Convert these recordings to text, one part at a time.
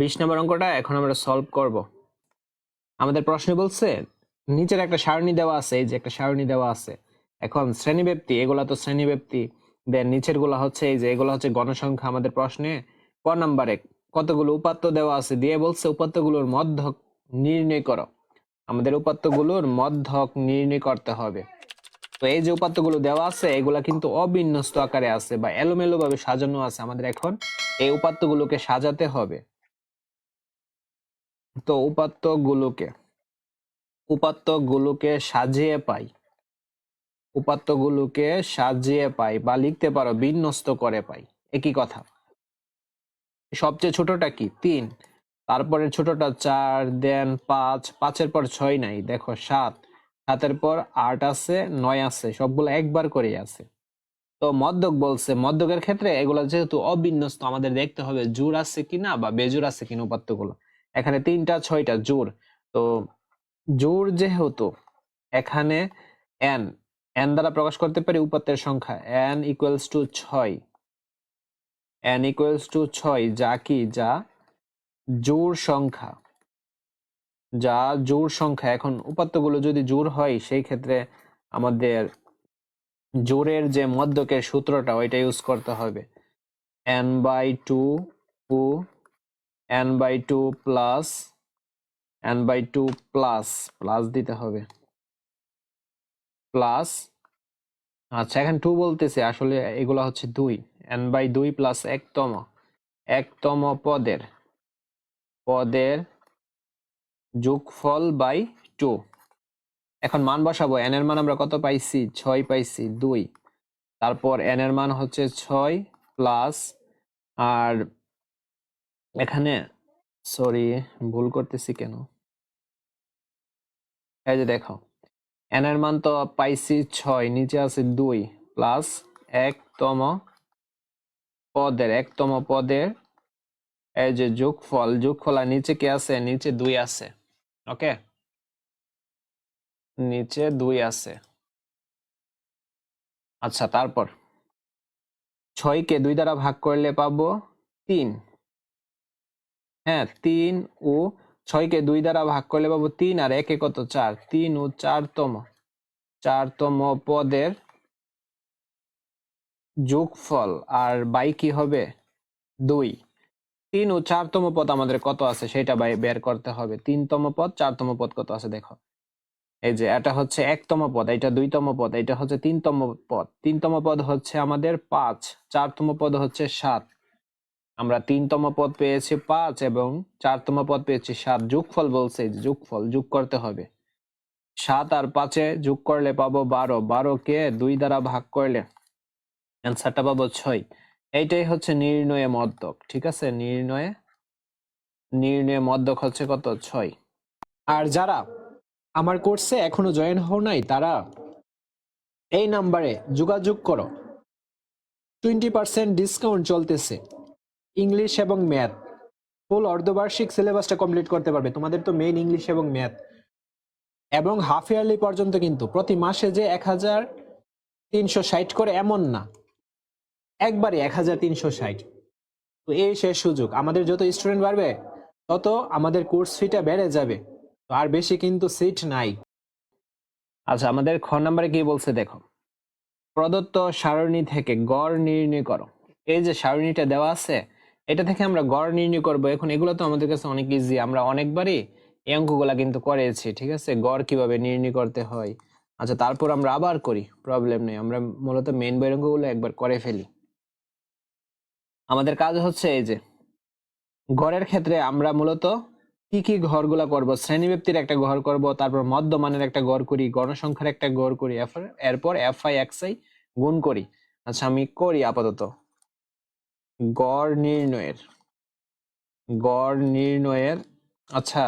বিশ নম্বর অঙ্কটা এখন আমরা সলভ করব। আমাদের প্রশ্নে বলছে, নিচের একটা সারণী দেওয়া আছে, এই যে একটা সারণী দেওয়া আছে। এখন শ্রেণীব্যাপ্তি, এগুলা তো শ্রেণীব্যাপ্তি। দেন নিচেরগুলা হচ্ছে, এই যে এগুলো হচ্ছে গণসংখ্যা আমাদের প্রশ্নে। ক নাম্বারে কতগুলো উপাত্ত দেওয়া আছে? দিয়ে বলছে, উপাত্তগুলোর মধ্যক নির্ণয় করো। আমাদের উপাত্তগুলোর মধ্যক নির্ণয় করতে হবে। তো এই যে উপাত্তগুলো দেওয়া আছে, এগুলা কিন্তু অবিন্যস্ত আকারে আছে বা এলোমেলো ভাবে সাজানো আছে আমাদের এখন। এই উপাত্তগুলোকে সাজাতে হবে। তো উপাত্তগুলোকে উপাত্তগুলোকে সাজিয়ে পাই। উপাত্তগুলোকে সাজিয়ে পাই বা লিখতে পারো, বিন্যস্ত করে পাই। একই কথা। সবচেয়ে ছোটটা কি? তিন। তারপরে ছোটটা চার, দেন পাঁচ। পাঁচের পর ছয় নাই, দেখো সাত। সাতের পর আট আছে, নয় আছে, সবগুলো একবার করেই আছে। তো মদ্যক বলছে, মদ্যকের ক্ষেত্রে এগুলো যেহেতু অবিন্যস্ত, আমাদের দেখতে হবে জোর আছে কিনা বা বেজোর আছে কিনা উপাত্তগুলো। এখানে তিনটা, ছয়টা, জোর। তো জোর যেহেতু, এখানে এন এন দ্বারা প্রকাশ করতে পারি উপাত্তের সংখ্যা। এন ইকুয়ালস টু ছয়। এন ইকুয়ালস টু ছয় যা কি? যা জোর সংখ্যা। যা জোর সংখ্যা। এখন উপাত্তগুলো যদি জোর হয়, সেই ক্ষেত্রে আমাদের জোরের যে মধ্যকের সূত্রটা ওইটা ইউজ করতে হবে। N by two O N by two plus N by two plus plus দিতে হবে। প্লাস আচ্ছা এখন টু বলতেছে, আসলে এগুলা হচ্ছে দুই। এন বাই দুই প্লাস একতম একতম পদের পদের যোগফল বাই টু এখন মান বসাবো এন এর মান আমরা কত পাইছি? ছয় পাইছি, দুই। তারপর এন এর মান হচ্ছে ছয় প্লাস আর এখানে সরি ভুল করতেছি কেন? এই যে দেখো এন এর মান তো পাইছি ছয়, নিচে আছে দুই প্লাস একতম পদের একতম পদের, এই যে যোগফল যোগফল আর নিচে কি আছে? নিচে দুই আছে ওকে নিচে দুই আছে। আচ্ছা তারপর, ছয়কে দুই দ্বারা ভাগ করলে পাবো তিন। হ্যাঁ তিন ও ছয়কে দুই দ্বারা ভাগ করলে পাবো তিন আর একে কত? চার। তিন ও চারতম। চারতম পদের যোগফল আর বাই কি হবে? দুই। তিন ও চারতম পদ আমাদের কত আছে সেটা বাই বের করতে হবে। তিনতম পদ, চারতম পদ কত আছে দেখো। এই যে এটা হচ্ছে একতম পদ, এটা দুইতম পদ, এটা হচ্ছে তিনতম পদ। তিনতম পদ হচ্ছে আমাদের পাঁচ, চারতম পদ হচ্ছে সাত। আমরা তিনতম পদ পেয়েছি পাঁচ এবং চারতম পদ পেয়েছি সাত। যোগফল বলছে যোগফল, যোগ করতে হবে। সাত আর পাঁচে যোগ করলে পাবো বারো। বারো কে দুই দ্বারা ভাগ করলে অ্যান্সারটা পাবো ছয়। এইটাই হচ্ছে নির্ণয়ে মদ্যক, ঠিক আছে? নির্ণয়ে নির্ণয়ে মদ্যক হচ্ছে কত? ছয়। আর যারা আমার কোর্সে এখনও জয়েন হও নাই, তারা এই নাম্বারে যোগাযোগ করো। টোয়েন্টি পার্সেন্ট ডিসকাউন্ট চলতেছে। ইংলিশ এবং ম্যাথ। ফুল অর্ধবার্ষিক সিলেবাসটা কমপ্লিট করতে পারবে। তোমাদের তো মেইন ইংলিশ এবং ম্যাথ। এবং হাফ ইয়ারলি পর্যন্ত কিন্তু প্রতি মাসে যে এক হাজার তিনশো ষাট করে এমন না। একবারে এক হাজার তিনশো ষাট। তো এই শেষ সুযোগ। আমাদের যত স্টুডেন্ট বাড়বে, তত আমাদের কোর্স ফিটা বেড়ে যাবে। তো আর বেশি কিন্তু সিট নাই। আচ্ছা আমাদের খ নাম্বারে কি বলছে দেখো। প্রদত্ত সারণী থেকে গড় নির্ণয় করো। এই যে সারণীটা দেওয়া আছে এটা থেকে আমরা গড় নির্ণয় করব। এখন এগুলো তো আমাদের কাছে অনেক ইজি আমরা অনেকবারই এই অঙ্কগুলা কিন্তু করেছি, ঠিক আছে? গড় কীভাবে নির্ণয় করতে হয়? আচ্ছা তারপর আমরা আবার করি প্রবলেম নেই। আমরা মূলত মেন বই অঙ্কগুলো একবার করে ফেলি। আমাদের কাজ হচ্ছে এই যে, গড়ের ক্ষেত্রে আমরা মূলত কি কি ঘরগুলা করব? শ্রেণীব্যাপ্তির একটা ঘর করব, তারপর মধ্যমানের একটা গড় করি, গণসংখ্যার একটা গড় করি, এরপর এফ আই এক্স আই গুণ করি। আচ্ছা আমি করি আপাতত। গড় নির্ণয়ের গড় নির্ণয়ের আচ্ছা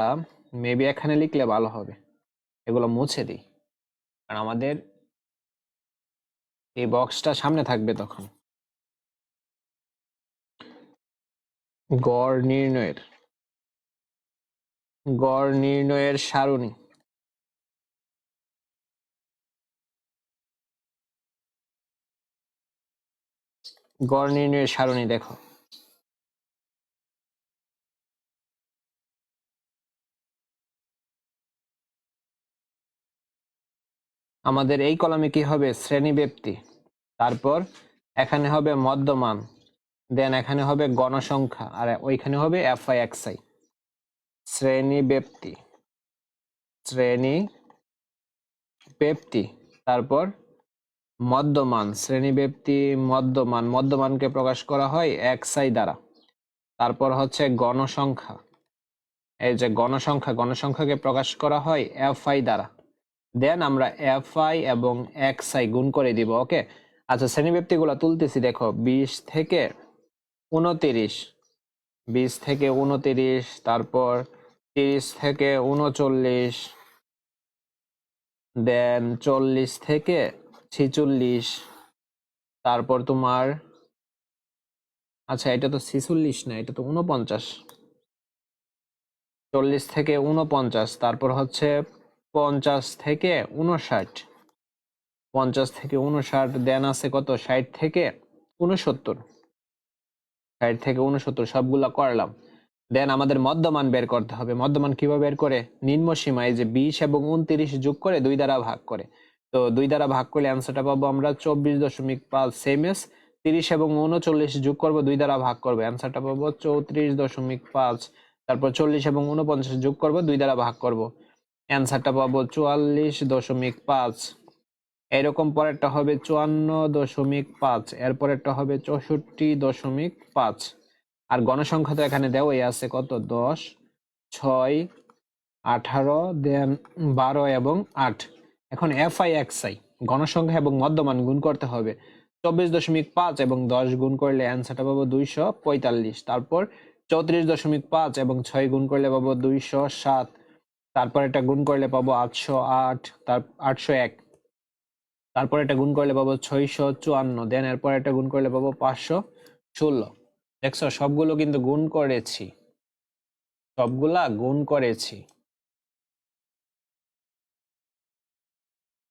মেবি এখানে লিখলে ভালো হবে। এগুলো মুছে দিই। কারণ আমাদের এই বক্সটা সামনে থাকবে তখন। গড় নির্ণয়ের গড় নির্ণয়ের সারণী। গড় নির্ণয়ের সারণি দেখো। আমাদের এই কলামে কি হবে? শ্রেণি ব্যক্তি তারপর এখানে হবে মধ্যমান, দেন এখানে হবে গণসংখ্যা, আর ওইখানে হবে এফ আই এক্স আই শ্রেণি ব্যক্তি শ্রেণি ব্যক্তি তারপর মধ্যমান শ্রেণি ব্যক্তি মধ্যমান মধ্যমানকে প্রকাশ করা হয় এক্সআই দ্বারা। তারপর হচ্ছে গণসংখ্যা। এই যে গণসংখ্যা, গণসংখ্যাকে প্রকাশ করা হয় এফআই দ্বারা। দেন আমরা এফআই এবং এক্সআই গুণ করে দিব, ওকে? আচ্ছা শ্রেণীব্যক্তিগুলো তুলতেছি, দেখো, বিশ থেকে উনতিরিশ বিশ থেকে উনতিরিশ তারপর তিরিশ থেকে উনচল্লিশ দেন চল্লিশ থেকে ছিচল্লিশ। তারপর তোমার আচ্ছা এটা তো ছিচল্লিশ না, এটা তো উনপঞ্চাশ চল্লিশ থেকে উনপঞ্চাশ তারপর হচ্ছে পঞ্চাশ থেকে উনষাট পঞ্চাশ থেকে উনষাট দেন আছে কত? ষাট থেকে উনসত্তর ষাট থেকে উনসত্তর সবগুলা করলাম। দেন আমাদের মধ্যমান বের করতে হবে। মধ্যমান কীভাবে বের করে? নিম্ন সীমা এই যে বিশ এবং উনত্রিশ যোগ করে দুই দ্বারা ভাগ করে। তো দুই দ্বারা ভাগ করলে অ্যান্সারটা পাবো আমরা চব্বিশ দশমিক পাঁচ সেম এস তিরিশ এবং উনচল্লিশ যোগ করব, দুই দ্বারা ভাগ করব। অ্যান্সারটা পাবো চৌত্রিশ দশমিক পাঁচ, তারপর চল্লিশ এবং উনপঞ্চাশ যোগ করব, দুই দ্বারা ভাগ করব। অ্যান্সারটা পাবো চুয়াল্লিশ দশমিক পাঁচ। এরকম পরেরটা হবে চুয়ান্ন দশমিক পাঁচ, এরপরেরটা হবে চৌষট্টি দশমিক পাঁচ। আর গণসংখ্যা তো এখানে দেওয়াই আছে, কত? দশ, ছয়, আঠারো দেন বারো এবং আট। এখন এফ আই এক্স আই গণসংখ্যা এবং মধ্যমান গুণ করতে হবে। চব্বিশ দশমিক পাঁচ এবং দশ গুণ করলে অ্যান্সারটা পাবো দুইশো পঁয়তাল্লিশ, তারপর চৌত্রিশ দশমিক পাঁচ এবং ছয় গুণ করলে পাবো দুইশো সাত, তারপর এটা গুণ করলে পাবো আটশো আট, তার আটশো এক, তারপর এটা গুণ করলে পাবো ছয়শো চুয়ান্ন দেন এরপর এটা গুণ করলে পাবো পাঁচশো ষোলো। দেখছ, সবগুলো কিন্তু গুণ করেছি। সবগুলা গুণ করেছি।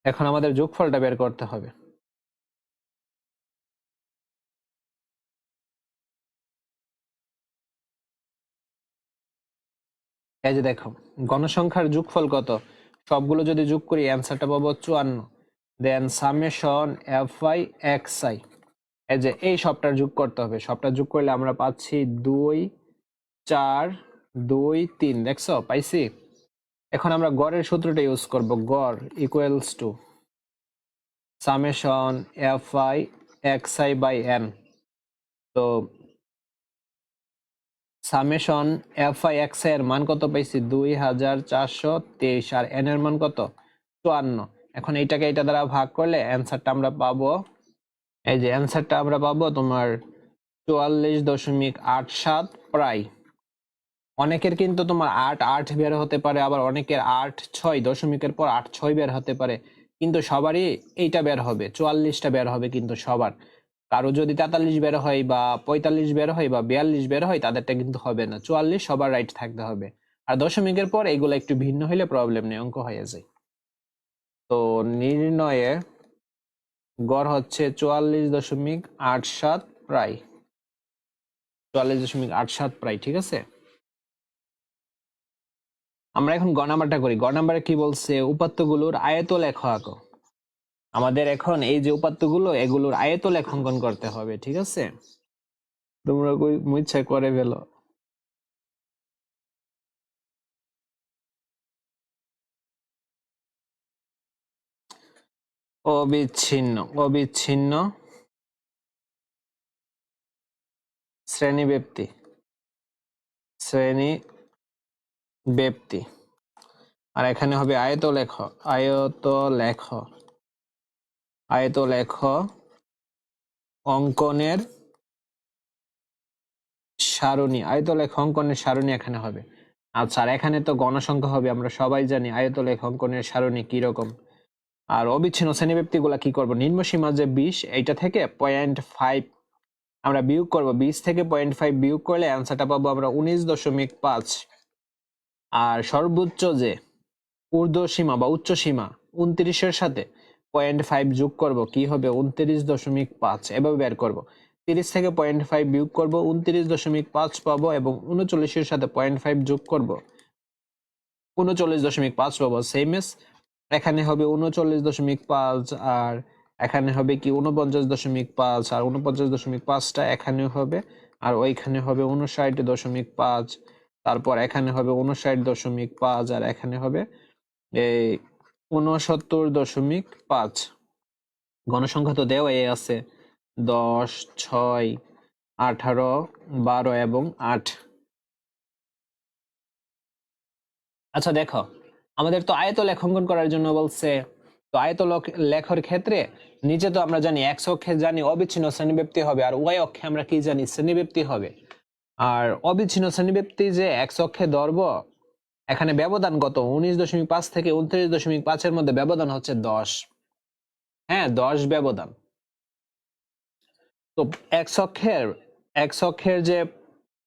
এখন আমাদের যোগফলটা বের করতে হবে। এই যে দেখো, গণসংখ্যার যোগফল কত? সবগুলো যদি যোগ করি অ্যান্সারটা পাবো চুয়ান্ন। Then summation F I X I এই যে এই সবটার যোগ করতে হবে। সবটা যোগ করলে আমরা পাচ্ছি দুই, চার, দুই, তিন। দেখছ? পাইছি? এখন আমরা গড়ের সূত্রটা ইউজ করব, গড় equals to summation F I X I by N তো summation F I X I এর মান কত পাইছি? দুই হাজার চারশো তেইশ, আর এন এর মান কত? চুয়ান্ন। এখন এইটাকে এটা দ্বারা ভাগ করলে অ্যান্সারটা আমরা পাবো। এই যে অ্যান্সারটা আমরা পাবো তোমার চুয়াল্লিশ দশমিক আট সাত প্রায়। অনেকের কিন্তু তোমার আট আট বের হতে পারে, আবার অনেকের আট ছয়, দশমিকের পর আট ছয় বের হতে পারে, কিন্তু সবারই এইটা বের হবে, চুয়াল্লিশটা বের হবে কিন্তু সবার। কারও যদি তেতাল্লিশ বের হয় বা পঁয়তাল্লিশ বের হয় বা বিয়াল্লিশ বের হয়, তাদেরটা কিন্তু হবে না। চুয়াল্লিশ সবার রাইট থাকতে হবে। আর দশমিকের পর এইগুলো একটু ভিন্ন হইলে প্রবলেম নেই, অঙ্ক হয়ে যায়। তো নির্ণয়ে গড় হচ্ছে চুয়াল্লিশ দশমিক আট সাত প্রায়। চুয়াল্লিশ দশমিক আট সাত প্রায়, ঠিক আছে? আমরা এখন গ নাম্বারটা করি। গ নাম্বারে কি বলছে? উপাত্তগুলোর আয়ত লেখ আঁকো আমাদের এখন এই যে উপাত্তগুলো, এগুলোর আয়ত লেখাঙ্কন করতে হবে, ঠিক আছে? তোমরা ইচ্ছা করে ফেলো। অবিচ্ছিন্ন অবিচ্ছিন্ন শ্রেণি ব্যক্তি শ্রেণি ব্যক্তি। আর এখানে হবে আয়ত লেখ আয়ত লেখ আয়ত লেখ অঙ্কনের সারণী আয়ত লেখ অঙ্কনের সারণী এখানে হবে। আচ্ছা আর এখানে তো গণসংখ্যা হবে, আমরা সবাই জানি আয়ত লেখ অঙ্কনের সারণী কীরকম। আর অবিচ্ছিন্ন শ্রেণীব্যক্তি গুলা কি করব? নিম্ন সীমা যে বিশ, এইটা থেকে পয়েন্ট ফাইভ আমরা বিয়োগ করব, বিশ থেকে পয়েন্ট ফাইভ বিয়োগ করলে অ্যান্সারটা পাবো আমরা উনিশ দশমিক পাঁচ। আর সর্বোচ্চ যে ঊর্ধ্ব সীমা বা উচ্চ সীমা উনত্রিশের সাথে পয়েন্ট ফাইভ যোগ করব, কি হবে? উনত্রিশ দশমিক পাঁচ, এভাবে বের করব। তিরিশ থেকে পয়েন্ট ফাইভ বিয়োগ করব, উনত্রিশ দশমিক পাঁচ পাবো এবং উনচল্লিশের সাথে পয়েন্ট ফাইভ যোগ করব, উনচল্লিশ দশমিক পাঁচ পাবো। সেম এস এখানে হবে উনচল্লিশ দশমিক পাঁচ আর এখানে হবে কি উনপঞ্চাশ দশমিক পাঁচ আর উনপঞ্চাশ দশমিক পাঁচটা এখানে হবে আর ওইখানে হবে উনষাট দশমিক পাঁচ। তারপর এখানে হবে উনষাট দশমিক পাঁচ আর এখানে হবে এই উনসত্তর দশমিক পাঁচ। গণসংখ্যা তো দেওয়াই আছে। দশ, ছয়, আঠারো, বারো এবং আট। আচ্ছা দেখো, আমাদের তো আয়ত লেখাঙ্কন করার জন্য বলছে, তো আয়ত লেখার ক্ষেত্রে নিচে তো আমরা জানি, এক্স অক্ষে জানি অবিচ্ছিন্ন শ্রেণীব্যক্তি হবে, আর ওয়াই অক্ষে আমরা কি জানি শ্রেণীব্যক্তি হবে। আর অবিচ্ছিন্ন শ্রেণীব্যক্তি যে এক্স অক্ষে ধরব এখানে ব্যবধান কত উনিশ দশমিক পাঁচ থেকে উনত্রিশ দশমিক পাঁচের মধ্যে ব্যবধান হচ্ছে দশ। হ্যাঁ দশ ব্যবধান। তো এক অক্ষের এক অক্ষের যে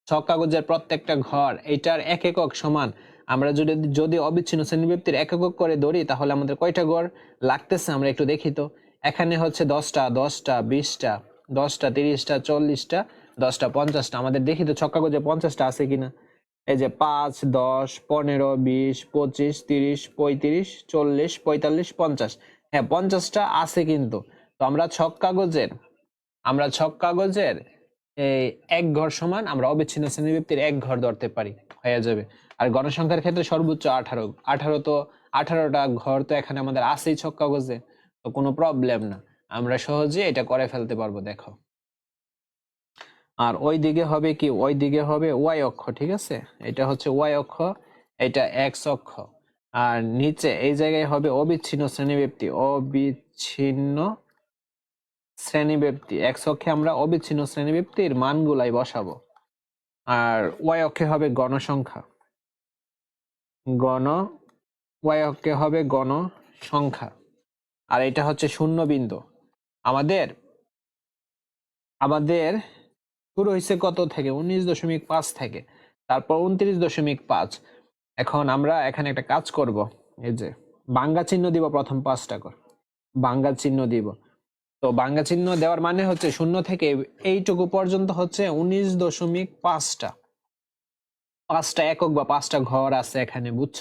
ছক কাগজের প্রত্যেকটা ঘর এটার এক একক সমান। আমরা যদি যদি অবিচ্ছিন্ন শ্রেণীব্যক্তির এক একক করে ধরি, তাহলে আমাদের কয়টা ঘর লাগতেছে? আমরা একটু দেখি তো। এখানে হচ্ছে দশটা দশটা, বিশটা, দশটা, তিরিশটা, চল্লিশটা দশটা, পঞ্চাশটা, আমাদের দেখি তো ছক কাগজে পঞ্চাশটা আছে কিনা। এই যে পাঁচ, দশ, পনেরো, বিশ, পঁচিশ, তিরিশ, পঁয়ত্রিশ, চল্লিশ, পঁয়তাল্লিশ, পঞ্চাশ। হ্যাঁ পঞ্চাশটা আছে কিন্তু। তো আমরা ছক কাগজের আমরা ছক কাগজের এই এক ঘর সমান আমরা অবিচ্ছিন্ন শ্রেণীব্যক্তির এক ঘর ধরতে পারি, হয়ে যাবে। আর গণসংখ্যার ক্ষেত্রে সর্বোচ্চ আঠারো। আঠারো তো, আঠারোটা ঘর তো এখানে আমাদের আছেই ছক কাগজে তো কোনো প্রবলেম না। আমরা সহজে এটা করে ফেলতে পারব, দেখো। আর ওই দিকে হবে কি? ওই দিকে হবে ওয়াই অক্ষ, ঠিক আছে? এটা হচ্ছে ওয়াই অক্ষ, এটা এক্স অক্ষ। আর নিচে এই জায়গায় হবে অবিচ্ছিন্ন শ্রেণীব্যক্তি অবিচ্ছিন্ন শ্রেণীব্যক্তি এক্স অক্ষে আমরা অবিচ্ছিন্ন শ্রেণীব্যক্তির মানগুলাই বসাবো। আর ওয়াই অক্ষে হবে গণসংখ্যা। গণ, ওয়াই অক্ষে হবে গণ সংখ্যা আর এটা হচ্ছে শূন্য বিন্দু আমাদের আমাদের শুরু হয়েছে কত থেকে? উনিশ দশমিক পাঁচ থেকে। তারপর উনত্রিশ দশমিক পাঁচ। এখন আমরা এখানে একটা কাজ করব। এই যে, বাঙ্গা চিহ্ন দিব প্রথম পাঁচটা কর। বাঙ্গা চিহ্ন দিব। তো বাঙ্গা চিহ্ন দেওয়ার মানে হচ্ছে শূন্য থেকে এইটুকু পর্যন্ত হচ্ছে উনিশ দশমিক পাঁচটা। পাঁচটা একক বা পাঁচটা ঘর আছে এখানে, বুঝছ?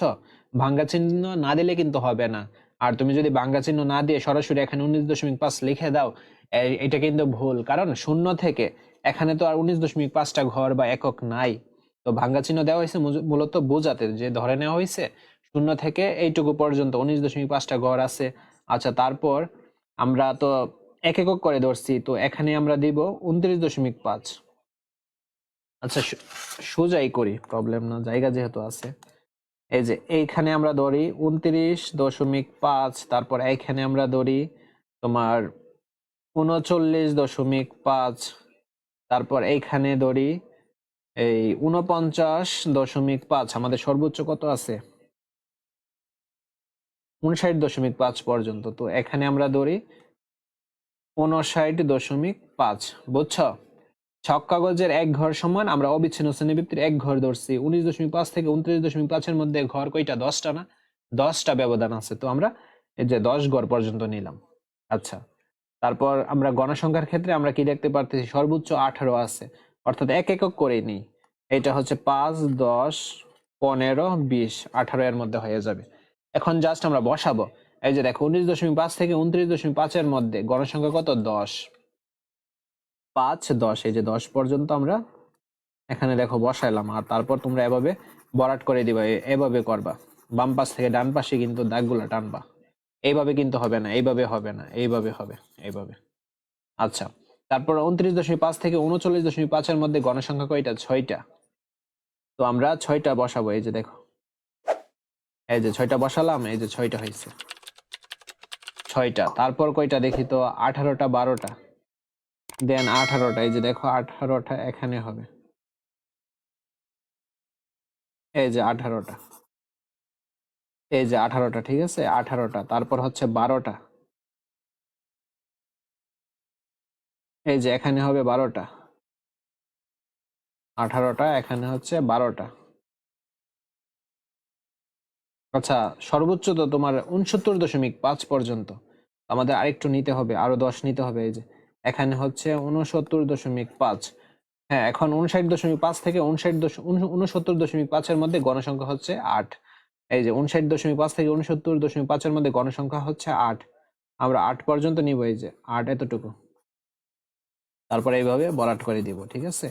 ভাঙ্গা চিহ্ন না দিলে কিন্তু হবে না। আর তুমি যদি বাঙ্গা চিহ্ন না দিয়ে সরাসরি এখানে উনিশ দশমিক পাঁচ লিখে দাও এটা কিন্তু ভুল। কারণ শূন্য থেকে এখানে তো আর উনিশ দশমিক পাঁচটা ঘর বা একক নাই। তো ভাঙ্গা চিহ্ন দেওয়া হয়েছে মূলত বোঝাতে যে ধরে নেওয়া হয়েছে শূন্য থেকে এইটুকু পর্যন্ত উনিশ দশমিক পাঁচটা ঘর আছে। আচ্ছা তারপর আমরা তো এক একক করে ধরছি, তো এখানে আমরা দিব উনত্রিশ দশমিক পাঁচ। আচ্ছা সোজাই করি প্রবলেম না, জায়গা যেহেতু আছে। এই যে এইখানে আমরা ধরি উনত্রিশ দশমিক পাঁচ, তারপর এইখানে আমরা ধরি তোমার উনচল্লিশ দশমিক পাঁচ তারপর এইখানে ধরি, এই উনপঞ্চাশ দশমিক পাঁচ, আমাদের সর্বোচ্চ কত আছে? উনষাট দশমিক পাঁচ পর্যন্ত। তো এখানে আমরা ধরি উনষাট দশমিক পাঁচ, বুঝছ? ছক কাগজের এক ঘর সমান, আমরা অবিচ্ছিন্ন শ্রেণীবৃত্তির এক ঘর ধরছি। উনিশ দশমিক পাঁচ থেকে উনত্রিশ দশমিক পাঁচের মধ্যে ঘর কয়টা? দশটা না? দশটা ব্যবধান আছে। তো আমরা এই যে দশ ঘর পর্যন্ত নিলাম। আচ্ছা। তারপর আমরা গণসংখ্যার ক্ষেত্রে আমরা কি দেখতে পারতেছি? সর্বোচ্চ আঠারো আছে। অর্থাৎ এক একক করে নিই। এটা হচ্ছে পাঁচ, দশ, পনেরো, বিশ, আঠারো এর মধ্যে হয়ে যাবে। এখন জাস্ট আমরা বসাবো। এই যে দেখো, উনিশ দশমিক পাঁচ থেকে উনত্রিশ দশমিক পাঁচের মধ্যে গণসংখ্যা কত? দশ। পাঁচ, দশ, এই যে দশ পর্যন্ত আমরা এখানে দেখো বসাইলাম। আর তারপর তোমরা এভাবে বরাট করে দিবা। এভাবে করবা। বাম পাশ থেকে ডান পাশে কিন্তু দাগগুলো টানবা। এইভাবে কিন্তু হবে না, এইভাবে হবে না, এইভাবে হবে, এইভাবে। আচ্ছা তারপর উনত্রিশ দশমিক পাঁচ থেকে উনচল্লিশ দশমিক পাঁচের মধ্যে গণসংখ্যা কয়টা? ছয়টা। তো আমরা ছয়টা বসাবো, এই যে দেখো। এই যে ছয়টা বসালাম, এই যে ছয়টা হয়েছে। ছয়টা, তারপর কয়টা দেখি তো? আঠারোটা, বারোটা। দেন আঠারোটা, এই যে দেখো, আঠারোটা এখানে হবে। এই যে আঠারোটা। এই যে আঠারোটা, ঠিক আছে? আঠারোটা, তারপর হচ্ছে বারোটা। এই যে এখানে হবে বারোটা। আঠারোটা, এখানে হচ্ছে বারোটা। আচ্ছা সর্বোচ্চ তো তোমার উনসত্তর দশমিক পাঁচ পর্যন্ত। আমাদের আরেকটু নিতে হবে, আরও দশ নিতে হবে, এই যে। এখানে হচ্ছে উনসত্তর দশমিক পাঁচ। হ্যাঁ এখন উনষাট দশমিক পাঁচ থেকে উনষাট দশ উনসত্তর দশমিক পাঁচের মধ্যে গণসংখ্যা হচ্ছে আট। এই যে উনষাট দশমিক পাঁচ থেকে উনসত্তর দশমিক পাঁচের মধ্যে গণসংখ্যা হচ্ছে আট। আমরা আট পর্যন্ত নিব এই যে, আট এতটুকু। তারপরে এইভাবে বরাট করে দিব, ঠিক আছে?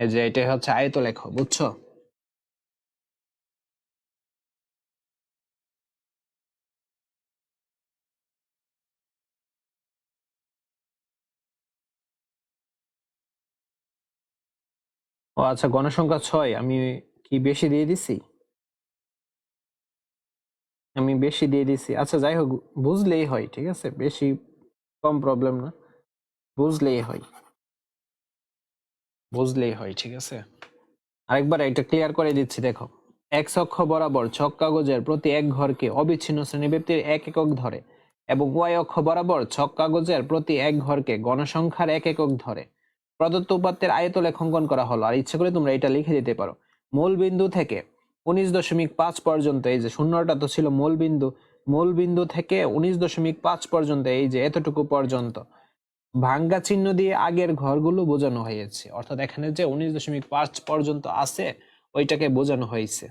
এই যে এটা হচ্ছে আয়ত লেখ বুঝছ? ও আচ্ছা গণসংখ্যা ছয়, আমি কি বেশি দিয়ে দিছি? আমি বেশি দিয়ে দিছি। আচ্ছা যাই হোক, বুঝলেই হয়, ঠিক আছে? বেশি কম প্রবলেম না। বুঝলেই হয়। বুঝলেই হয়, ঠিক আছে? আরেকবার এটা ক্লিয়ার করে দিচ্ছি, দেখো। এক অক্ষ বরাবর ছক কাগজের প্রতি এক ঘরকে অবিচ্ছিন্ন শ্রেণীব্যক্তির এক একক ধরে এবং ওয়াই অক্ষ বরাবর ছক কাগজের প্রতি এক ঘরকে গণসংখ্যার এক একক ধরে। প্রদত্ত উপাত্তের আয়ত লেখাঙ্কন করা হলো। আর ইচ্ছে করে তোমরা এটা লিখে দিতে পারো। মূল বিন্দু থেকে উনিশ দশমিক পাঁচ পর্যন্ত, এই যে শূন্যটা তো ছিল মূল বিন্দু মূল বিন্দু থেকে উনিশ দশমিক পাঁচ পর্যন্ত, এই যে এতটুকু পর্যন্ত। ভাঙ্গা চিহ্ন দিয়ে আগের ঘরগুলো বোঝানো হয়েছে। অর্থাৎ এখানে যে উনিশ দশমিক পাঁচ পর্যন্ত আছে, ওইটাকে বোঝানো হয়েছে।